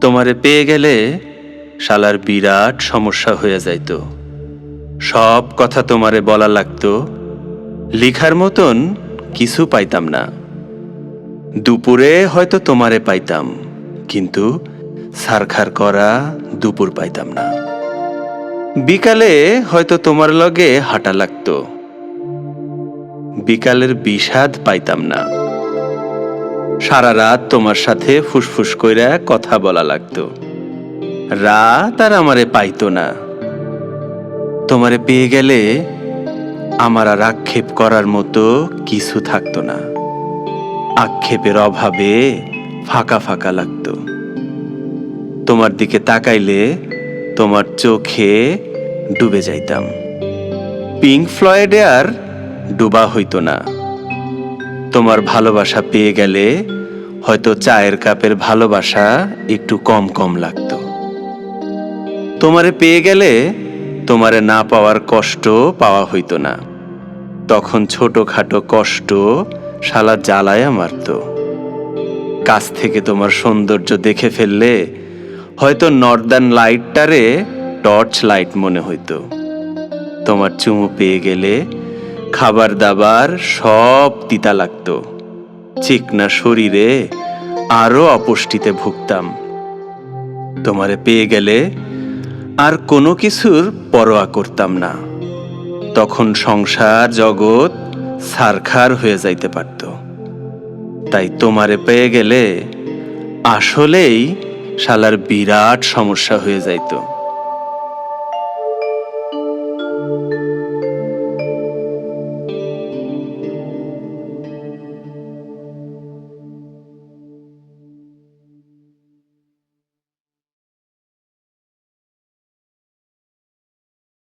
তোমারে পেয়ে গেলে শালার বিরাট সমস্যা হয়ে যাইত। সব কথা তোমারে বলা লাগতো, লিখার মতন কিছু পাইতাম না। দুপুরে হয়তো তোমারে পাইতাম, কিন্তু সারখার করা দুপুর পাইতাম না। বিকালে হয়তো তোমার লগে হাঁটা লাগতো। বিকালের বিষাদ পাইতাম না। সারা রাত তোমার সাথে ফুসফুস কইরা কথা বলা লাগতো। রাত আর আমারে পাইতো না। তোমারে পেয়ে গেলে আমার আর আক্ষেপ করার মতো কিছু থাকতো না। আক্ষেপের অভাবে ফাঁকা ফাঁকা লাগতো। তোমার দিকে তাকাইলে তোমার চোখে ডুবে যাইতাম। পিঙ্ক ফ্লয়েডে আর ডুবা হইতো না। তোমার ভালোবাসা পেয়ে গেলে হয়তো চায়ের কাপের ভালোবাসা একটু কম কম লাগতো। তোমারে পেয়ে গেলে তোমারে না পাওয়ার কষ্ট পাওয়া হইতো না। তখন ছোটখাটো কষ্ট শালা জ্বালায়া মারত। কাছ থেকে তোমার সৌন্দর্য দেখে ফেললে হয়তো নর্দার্ন লাইটটারে টর্চ লাইট মনে হইতো। তোমার চুমু পেয়ে গেলে খাবার দাবার সব তিতা লাগতো। চিকনা শরীরে আরও অপুষ্টিতে ভুগতাম। তোমারে পেয়ে গেলে আর কোনো কিছুর পরোয়া করতাম না। তখন সংসার জগৎ সারখার হয়ে যাইতে পারত। তাই তোমারে পেয়ে গেলে আসলেই শালার বিরাট সমস্যা হয়ে যাইতো।